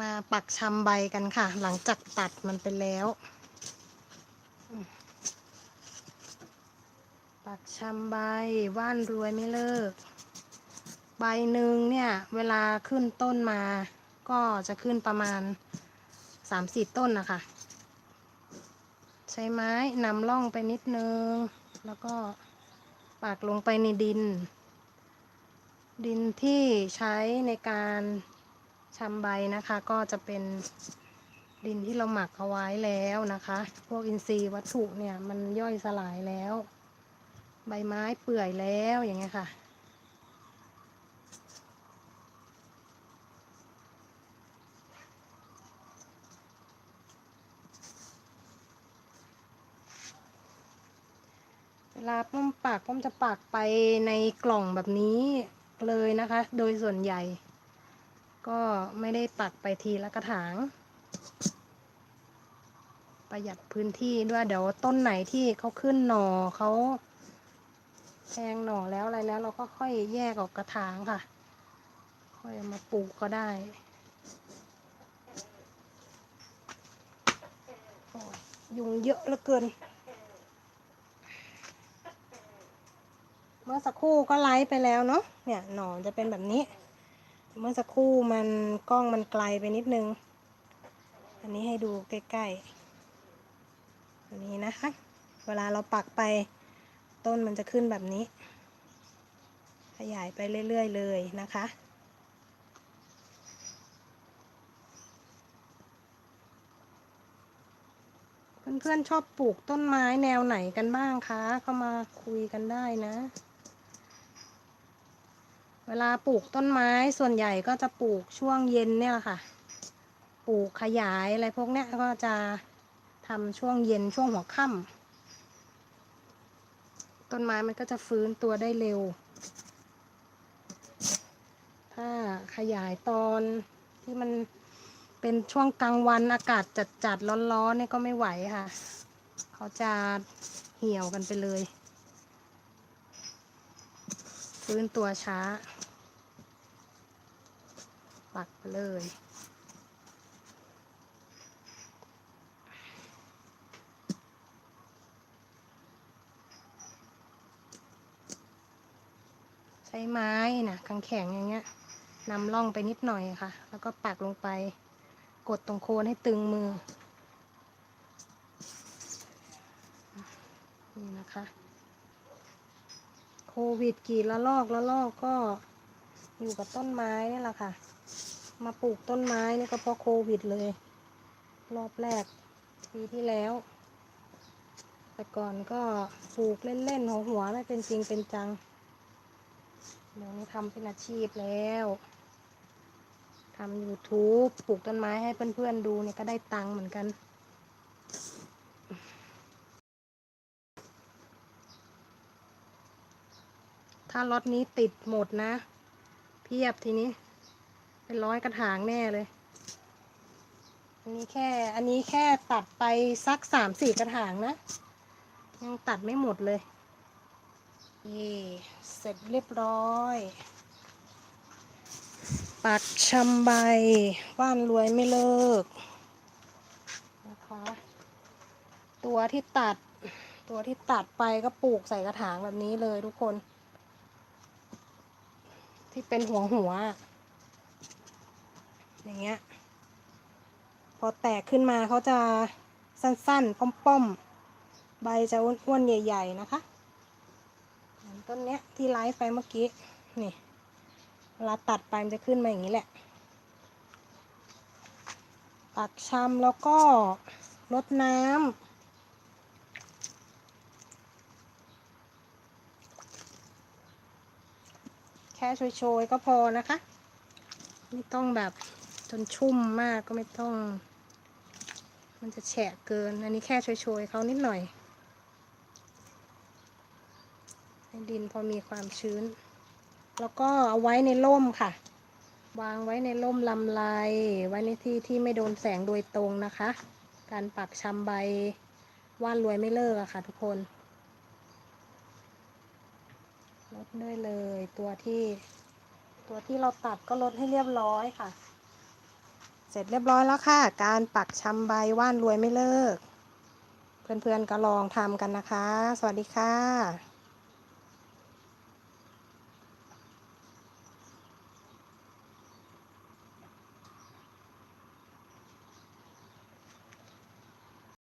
มาปักชำใบกันค่ะ หลังจากตัดมันไปแล้ว ปักชำใบว่านรวยไม่เลิก ใบหนึ่งเนี่ยเวลาขึ้นต้นมา ก็จะขึ้นประมาณสามสี่ต้นนะคะ ใช้ไม้นำล่องไปนิดนึง แล้วก็ปักลงไปในดิน ดินที่ใช้ในการ ชำใบนะคะก็จะเป็นดินที่เราหมักเอาไว้แล้วนะคะ พวกอินทรีย์วัตถุเนี่ยมันย่อยสลายแล้ว ใบไม้เปื่อยแล้วอย่างเงี้ยค่ะเวลาป้อมปักป้อมจะปักไปในกล่องแบบนี้เลยนะคะ โดยส่วนใหญ่ ก็ไม่ได้ปักไปทีละกระถาง ประหยัดพื้นที่ด้วยเดี๋ยวต้นไหนที่เขาขึ้นหน่อเขาแทงหน่อแล้วอะไรแล้วเราก็ค่อยแยกออกกระถางค่ะ ค่อยมาปลูกก็ได้ยยุงเยอะเหลือเกิน เมื่อสักครู่ก็ไลฟ์ไปแล้วเนาะเนี่ยหนอนจะเป็นแบบนี้ เมื่อสักครู่มันกล้องมันไกลไปนิดนึง อันนี้ให้ดูใกล้ๆอันนี้นะคะ เวลาเราปักไปต้นมันจะขึ้นแบบนี้ ขยายไปเรื่อยๆเลยนะคะเพื่อนๆชอบปลูกต้นไม้แนวไหนกันบ้างคะ เข้ามาคุยกันได้นะ เวลาปลูกต้นไม้ส่วนใหญ่ก็จะปลูกช่วงเย็นเนี่ยแหละค่ะ ปลูกขยายอะไรพวกเนี้ยก็จะทำช่วงเย็นช่วงหัวค่ำต้นไม้มันก็จะฟื้นตัวได้เร็ว ถ้าขยายตอนที่มันเป็นช่วงกลางวันอากาศจัดจัดๆร้อนๆเนี่ยก็ไม่ไหวค่ะ เขาจะเหี่ยวกันไปเลย ฟื้นตัวช้า ปักไปเลย ใช้ไม้นะคางแข็งอย่างเงี้ยนำล่องไปนิดหน่อยค่ะ แล้วก็ปักลงไป กดตรงโคนให้ตึงมือ นี่นะคะ โควิดกี่ละลอกละลอกก็อยู่กับต้นไม้นี่แหละค่ะ มาปลูกต้นไม้นี่ก็เพราะโควิดเลย รอบแรกปีที่แล้ว แต่ก่อนก็ปลูกเล่นๆหัวหัวๆไม่เป็นจริงเป็นจัง เดี๋ยวนี้ทำเป็นอาชีพแล้วทำ YouTube ปลูกต้นไม้ให้เพื่อนๆดูเนี่ยก็ได้ตังค์เหมือนกัน ถ้าล็อตนี้ติดหมดนะ เพียบทีนี้ เป็นร้อยกระถางแน่เลย อันนี้แค่ อันนี้แค่ตัดไปสักสามสี่กระถางนะ ยังตัดไม่หมดเลย เย่เสร็จเรียบร้อย ปักชำใบ ว่านรวยไม่เลิก นะคะ ตัวที่ตัด ตัวที่ตัดไปก็ปลูกใส่กระถางแบบนี้เลยทุกคน ที่เป็นหัวหัว อย่างเงี้ย พอแตกขึ้นมาเขาจะสั้นๆ ป้อมๆ ใบจะอ้วนๆ ใหญ่ ๆ นะคะต้นเนี้ยที่ไลฟ์ไปเมื่อกี้ นี่เวลาตัดไปมันจะขึ้นมาอย่างนี้แหละ ปักชำแล้วก็รดน้ำแค่โชยๆก็พอนะคะ ไม่ต้องแบบ จนชุ่มมากก็ไม่ต้อง มันจะแฉะเกิน อันนี้แค่โชยๆเขานิดหน่อย ให้ดินพอมีความชื้น แล้วก็เอาไว้ในร่มค่ะ วางไว้ในร่มลำไรไว้ในที่ที่ไม่โดนแสงโดยตรงนะคะ การปักชำใบว่านรวยไม่เลิกอะค่ะทุกคนลดได้เลยตัวที่ ตัวที่เราตัดก็ลดให้เรียบร้อยค่ะ ร็จเรียบร้อยแล้วค่ะ การปักชำใบว่านรวยไม่เลิก เพื่อนๆก็ลองทำกันนะคะ สวัสดีค่ะ